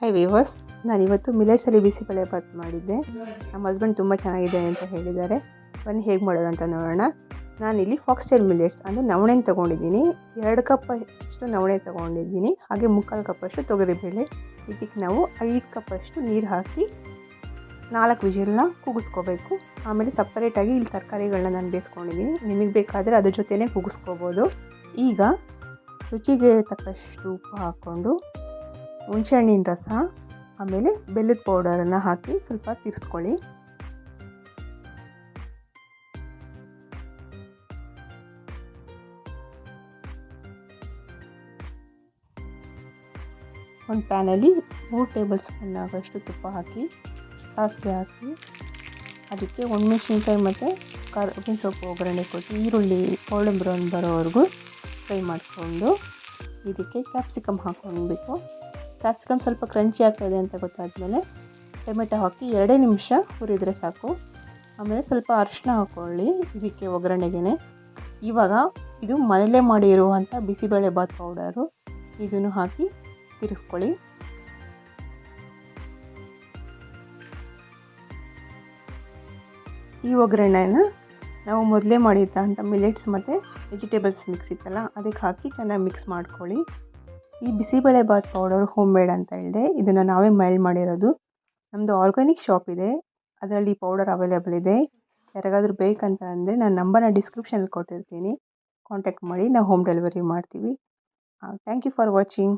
High viewers ನಾನಿವತ್ತು ಮಿಲೆಟ್ಸಲ್ಲಿ ಬಿಸಿಬೇಳೆ ಬಾತ್ ಮಾಡಿದ್ದೆ. ನಮ್ಮ ಹಸ್ಬೆಂಡ್ ತುಂಬ ಚೆನ್ನಾಗಿದೆ ಅಂತ ಹೇಳಿದ್ದಾರೆ. ಬನ್ನಿ, ಹೇಗೆ ಮಾಡೋದು ಅಂತ ನೋಡೋಣ. ನಾನಿಲ್ಲಿ ಫಾಕ್ಸ್ಟೈಲ್ ಮಿಲೆಟ್ಸ್ ಅಂದರೆ ನವಣೆನ ತೊಗೊಂಡಿದ್ದೀನಿ. ಎರಡು ಕಪ್ ಅಷ್ಟು ನವಣೆ ತೊಗೊಂಡಿದ್ದೀನಿ. ಹಾಗೆ ಮುಕ್ಕಾಲು ಕಪ್ಪಷ್ಟು ತೊಗರಿಬೇಳೆ. ಇದಕ್ಕೆ ನಾವು ಐದು ಕಪ್ಪಷ್ಟು ನೀರು ಹಾಕಿ ನಾಲ್ಕು ವಿಜಿಲ್ನ ಕೂಗಿಸ್ಕೋಬೇಕು. ಆಮೇಲೆ ಸಪ್ರೇಟಾಗಿ ಇಲ್ಲಿ ತರಕಾರಿಗಳನ್ನ ನಾನು ಬೇಯಿಸ್ಕೊಂಡಿದ್ದೀನಿ. ನಿಮಗೆ ಬೇಕಾದರೆ ಅದ್ರ ಜೊತೆನೇ ಕೂಗಿಸ್ಕೋಬೋದು. ಈಗ ರುಚಿಗೆ ತಕ್ಕಷ್ಟು ಉಪ್ಪು ಹಾಕ್ಕೊಂಡು ಹುಣಸೆಹಣ್ಣಿನ ರಸ ಆಮೇಲೆ ಬೆಲ್ಲದ ಪೌಡರನ್ನು ಹಾಕಿ ಸ್ವಲ್ಪ ತಿರ್ಸ್ಕೊಳ್ಳಿ. ಒಂದು ಪ್ಯಾನಲ್ಲಿ ಮೂರು ಟೇಬಲ್ ಸ್ಪೂನ್ ಆಗೋಷ್ಟು ತುಪ್ಪ ಹಾಕಿ, ಸಾಸಿವೆ ಹಾಕಿ, ಅದಕ್ಕೆ ಒಣಮೆಣಸಿನ್ಕಾಯಿ ಮತ್ತು ಕರ್ಬೇವಿನ ಸೊಪ್ಪು, ಒಗ್ಗರಣೆ ಕೊಟ್ಟು ಈರುಳ್ಳಿ ಗೋಲ್ಡನ್ ಬ್ರೌನ್ ಬರೋವರೆಗೂ ಫ್ರೈ ಮಾಡಿಕೊಂಡು, ಇದಕ್ಕೆ ಕ್ಯಾಪ್ಸಿಕಮ್ ಹಾಕ್ಕೊಳ್ಬೇಕು. ಕ್ಯಾಪ್ಸಿಕಮ್ ಸ್ವಲ್ಪ ಕ್ರಂಚಿ ಆಗ್ತಾಯಿದೆ ಅಂತ ಗೊತ್ತಾದಮೇಲೆ ಟೊಮೆಟೊ ಹಾಕಿ ಎರಡೇ ನಿಮಿಷ ಹುರಿದ್ರೆ ಸಾಕು. ಆಮೇಲೆ ಸ್ವಲ್ಪ ಅರಿಶಿನ ಹಾಕ್ಕೊಳ್ಳಿ ಇದಕ್ಕೆ ಒಗ್ಗರಣೆಗೆ ಇವಾಗ ಇದು ಮನೇಲೇ ಮಾಡಿರುವಂಥ ಬಿಸಿಬೇಳೆ ಬಾತ್ ಪೌಡರು ಇದನ್ನು ಹಾಕಿ ತಿರುಗಿಸ್ಕೊಳ್ಳಿ ಈ ಒಗ್ಗರಣೆನ ನಾವು ಮೊದಲೇ ಮಾಡಿದ್ದಂಥ ಮಿಲೆಟ್ಸ್ ಮತ್ತು ವೆಜಿಟೇಬಲ್ಸ್ ಮಿಕ್ಸ್ ಇತ್ತಲ್ಲ, ಅದಕ್ಕೆ ಹಾಕಿ ಚೆನ್ನಾಗಿ ಮಿಕ್ಸ್ ಮಾಡ್ಕೊಳ್ಳಿ. ಈ bisi bele bath powder home made ಅಂತ ಹೇಳಿದೆ, ಇದನ್ನು ನಾವೇ ಮೈಲ್ ಮಾಡಿರೋದು. ನಮ್ಮದು ಆರ್ಗ್ಯಾನಿಕ್ ಶಾಪ್ ಇದೆ, ಅದರಲ್ಲಿ ಪೌಡರ್ ಅವೈಲೇಬಲ್ ಇದೆ. ಯಾರಿಗಾದ್ರೂ ಬೇಕಂತ ಅಂದರೆ ನಾನು ನಂಬರ್ನ ಡಿಸ್ಕ್ರಿಪ್ಷನಲ್ಲಿ ಕೊಟ್ಟಿರ್ತೀನಿ. ಕಾಂಟ್ಯಾಕ್ಟ್ ಮಾಡಿ, ನಾವು ಹೋಮ್ ಡೆಲಿವರಿ ಮಾಡ್ತೀವಿ. Thank you for watching.